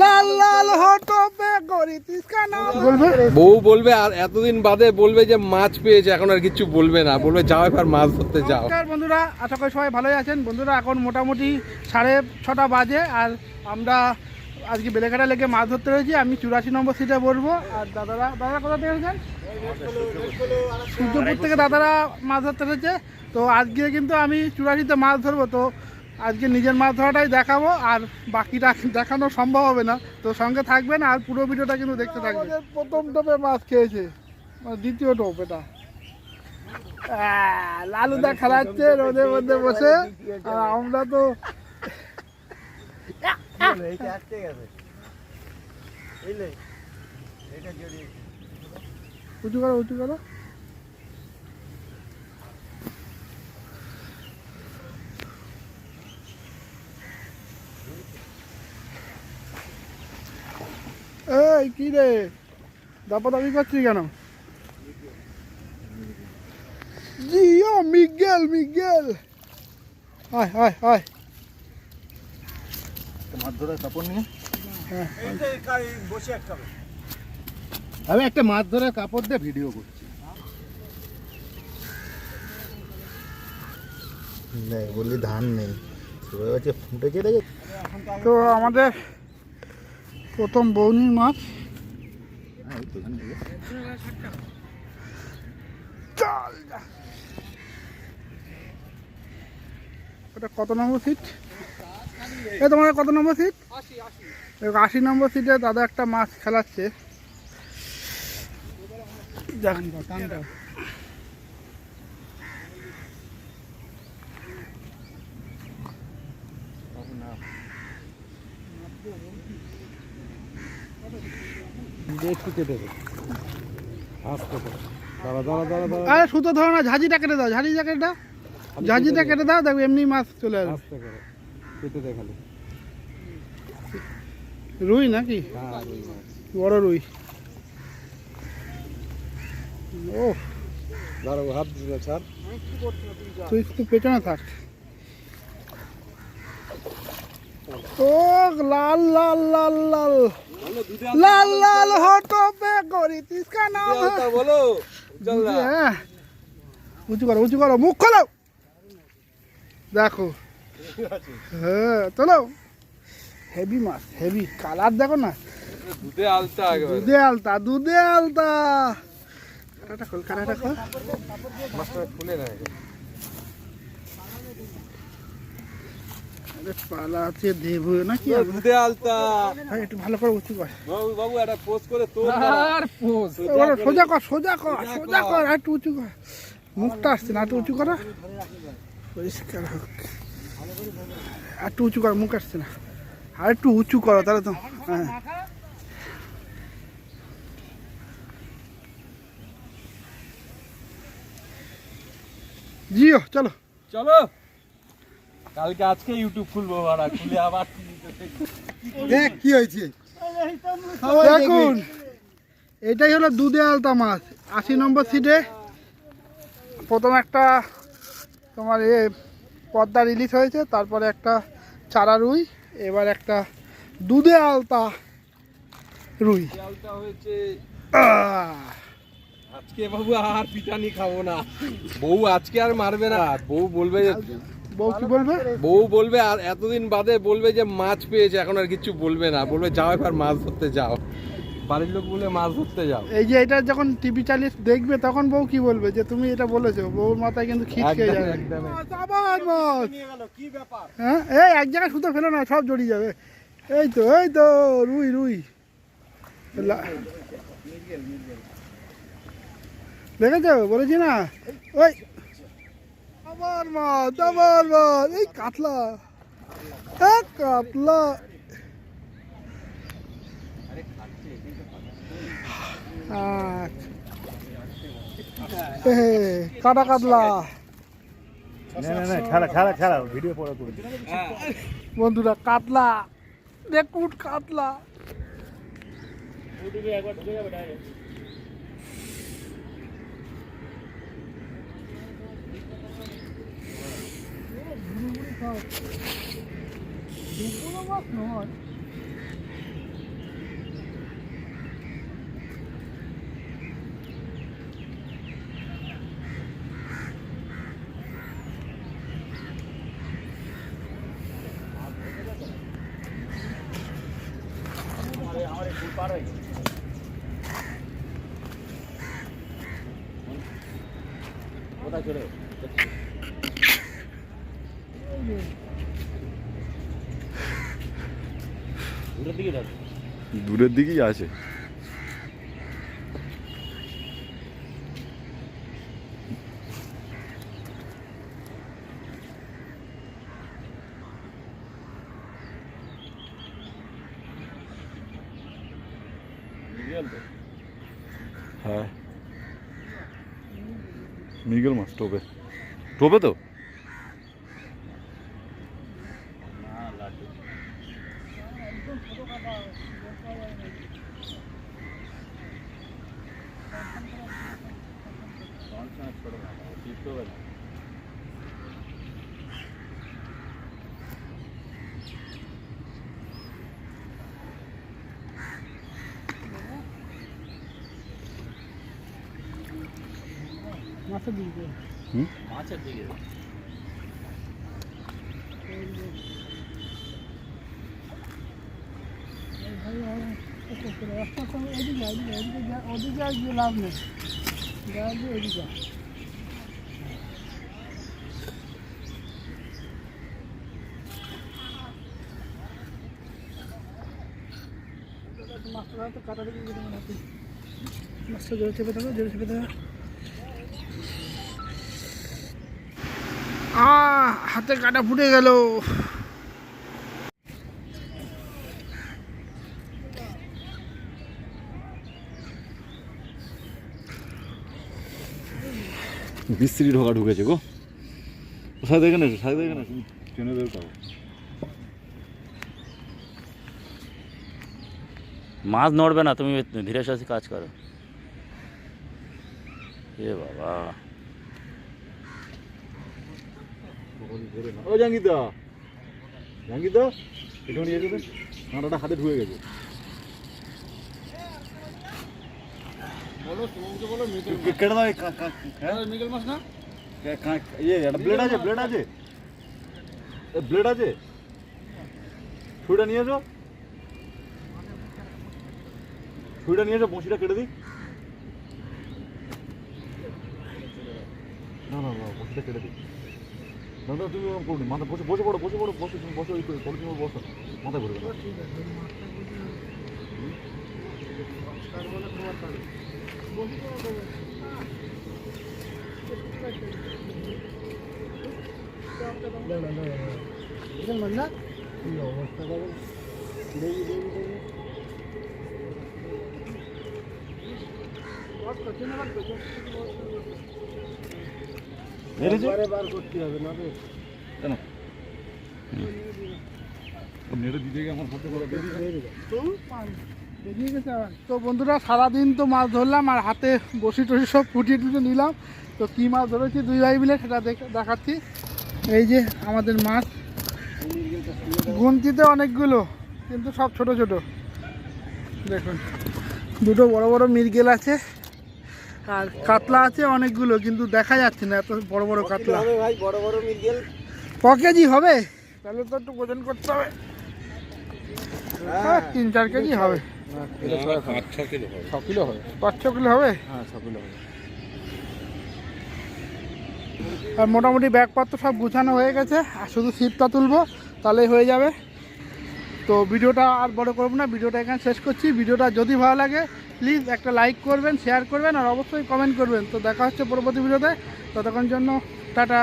লাল লাল হটবে করিতিস কেন বলবে? বউ বলবে আর এতদিন বাদে বলবে যে মাছ পেয়েছে এখন আর কিছু বলবে না। বলবে যাও এবার মাছ ধরতে যাও। নমস্কার বন্ধুরা আশা করি সবাই ভালোই আছেন। বন্ধুরা এখন মোটামুটি সাড়ে ছটা বাজে আর আমরা আজকে বেলেঘাটা লেগে মাছ ধরতে রয়েছি। আমি চুরাশি নম্বর সিটে বসবো। আর দাদারা দাদারা কোথা থেকে এসেছেন? সূর্যপুর থেকে দাদারা মাছ ধরতে রয়েছে তো আজকে কিন্তু আমি চুরাশিতে মাছ ধরবো। তো আজকে নিজের মাছ ধরাটাই দেখাবো আর বাকিটা দেখানো সম্ভব হবে না তো সঙ্গে থাকবেন আর পুরো ভিডিওটা কিন্তু দেখতে থাকবেন প্রথম টোপে মাছ খেয়েছে মানে দ্বিতীয় টোপ এটা লালুদা খেলাচ্ছে রোদের মধ্যে বসে আর আমরা তো উঁচু করো উঁচু করো এই কি রে? দাপা দাবি করছিস কেন? জিও মিগেল মিগেল। আয় আয় আয়। মাছ ধরার কাপড় নিয়ে। হ্যাঁ। আমি একটা মাছ ধরার কাপড় দিয়ে ভিডিও করছি। নেই বললি ধান নেই। ফুটেছে তো আমাদের প্রথম বৌনি মাছ। কত নম্বর সিট তোমার কত নম্বর সিট আশি নম্বর সিটে দাদা একটা মাছ খেলাচ্ছে। দেখেন একটু কেটে দে। আস্তে করে দাঁড়া দাঁড়া দাঁড়া দাঁড়া। আরে সুতো ধরো না ঝাঁঝিটা কেটে দাও ঝাঁঝিটা কেটে দাও। ঝাঁঝিটা কেটে দাও দেখো এমনি মাছ চলে আসবে। আস্তে করে কেটে দে রুই নাকি। বড় রুই। ও দাঁড়াও হাত দিতে ছাড় তুই একটু পেছনে থাক। ও লাল লাল লাল লাল। লাল লাল হটবে করিতিস কেন বলো। চল না উঁচু করো উঁচু করো মুখ খোলো। দেখো। হ্যাঁ চলো হেভি মাছ হেভি কালার দেখো না। দুধে আলতা দুধে আলতা দুধে আলতা। কাটাটা খোল কাটাটা খোল। মাছটা খুলে না পালা আছে দেব নাকি আর? আলতা। ভাই একটু ভালো করে উঁচু কর। বাবু বাবু একটা পোস্ট করে তো আর পোজ সোজা কর। সোজা কর সোজা কর আর একটু উঁচু কর। মুখটা আসছে না আর একটু উঁচু করা। পরিষ্কার হোক। একটু উঁচু কর মুখ আসছে না। আর একটু উঁচু করো তাহলে তো হ্যাঁ। জিও চলো। চলো। কালকে আজকে ইউটিউব খুলবো ভাড়া খুলে আবার দেখ কি হয়েছে। দেখুন এটাই হলো দুধে আলতা মাছ। আশি নম্বর সিটে প্রথম একটা তোমার এ পদ্মা রিলিজ হয়েছে তারপরে একটা চারা রুই এবার একটা দুধে আলতা রুই। আলতা হয়েছে। আজকে বাবু আর পিটানি খাব না। বউ আজকে আর মারবে না বউ বলবে বউ কি বলবে? বউ বলবে আর এতদিন বাদে বলবে যে মাছ পেয়েছে এখন আর কিছু বলবে না। বলবে যাও এবার মাছ ধরতে যাও। বাড়ির লোক বলে মাছ ধরতে যাও। এই যে এটা যখন টিভি চালিয়ে দেখবে তখন বউ কি বলবে? যে তুমি এটা বলেছ বউর মাথায় কিন্তু খিট খেয়ে যাবে। একদম। আবার মাছ হ্যাঁ? এই এক জায়গায় সুতো ফেলো না সব জড়িয়ে যাবে। এই তো এই তো রুই রুই। লা- দেখেছ? বলেছি না? ওই আবার মাছ আবার মাছ এই কাতলা এক কাতলা। কাটা কাতলা। না না না কোনো মাছ নয় পার হয়ে গেছে? কোথায় চলে দূরের দিকেই আছে। হ্যাঁ। মিগেল মাছ টোপে। টোপে তো? মাছের দিকে হুম ওদিকে ওদিকে ওদিকে ওদিকে আর গিয়ে লাভ নেই যা গিয়ে মাছটা জোরে চেপে দেবো জোরে চেপে হাতে কাটা ফুটে গেল। বিশ্রী ঢোকা ঢুকেছে গো। সাথে দেখে না সাথে দেখে না ট্রেনে বের মাছ নড়বে না তুমি ধীরে সাথে কাজ করো এ বাবা ও জাঙ্গিদা জাঙ্গিদা একটু নিয়ে যাবে কাঁটাটা হাতে ঢুকে গেছে কে- কেটে দাও এই কা- কা- হ্যাঁ? কে- কা- ইয়ে একটা ব্লেড আছে ব্লেড আছে ব্লেড আছে ছুরিটা নিয়ে এসো ছুরিটা নিয়ে এসো বঁশিটা কেটে দিই। না না না বঁশিটা কেটে দিই। না না তুমি ওরকম করো মাথা বসে বসে পড়ো বসে পড়ো বসে তুমি বসো ওই পলিথিন বসো। মাথা ঘুরবে না না অবস্থা করে করতে হবে না রে কেন নেড়ে দিতে গিয়ে আমার হাতে করে দিয়ে বেরিয়ে গেছে আবার। তো বন্ধুরা সারাদিন তো মাছ ধরলাম আর হাতে বসি টসি সব ফুটিয়ে টুটিয়ে নিলাম। তো কী মাছ ধরেছি দুই ভাই মিলে সেটা দেখে দেখাচ্ছি। এই যে আমাদের মাছ। গুনতিতে অনেকগুলো কিন্তু সব ছোট ছোট। দেখুন দুটো বড় বড় মিরগেল আছে। আর কাতলা আছে অনেকগুলো কিন্তু দেখা যাচ্ছে না এত বড় বড় কাতলা। ভাই? বড় বড় মির্গেল ক কেজি হবে? তাহলে তো একটু ওজন করতে হবে। হ্যাঁ, তিন চার কেজি পাঁচ হবে ছ কিলো হবে। পাঁচ ছ কিলো হবে? হ্যাঁ ছ কিলো হবে। আর মোটামুটি ব্যাগপত্র সব গুছানো হয়ে গেছে আর শুধু সিটটা তুলবো তাহলেই হয়ে যাবে। তো ভিডিওটা আর বড় করব না, ভিডিওটা এখানে শেষ করছি। ভিডিওটা যদি ভালো লাগে প্লিজ একটা লাইক করবেন শেয়ার করবেন, আর অবশ্যই কমেন্ট করবেন। তো দেখা হচ্ছে পরবর্তী ভিডিওতে। ততক্ষণ জন্য, টাটা।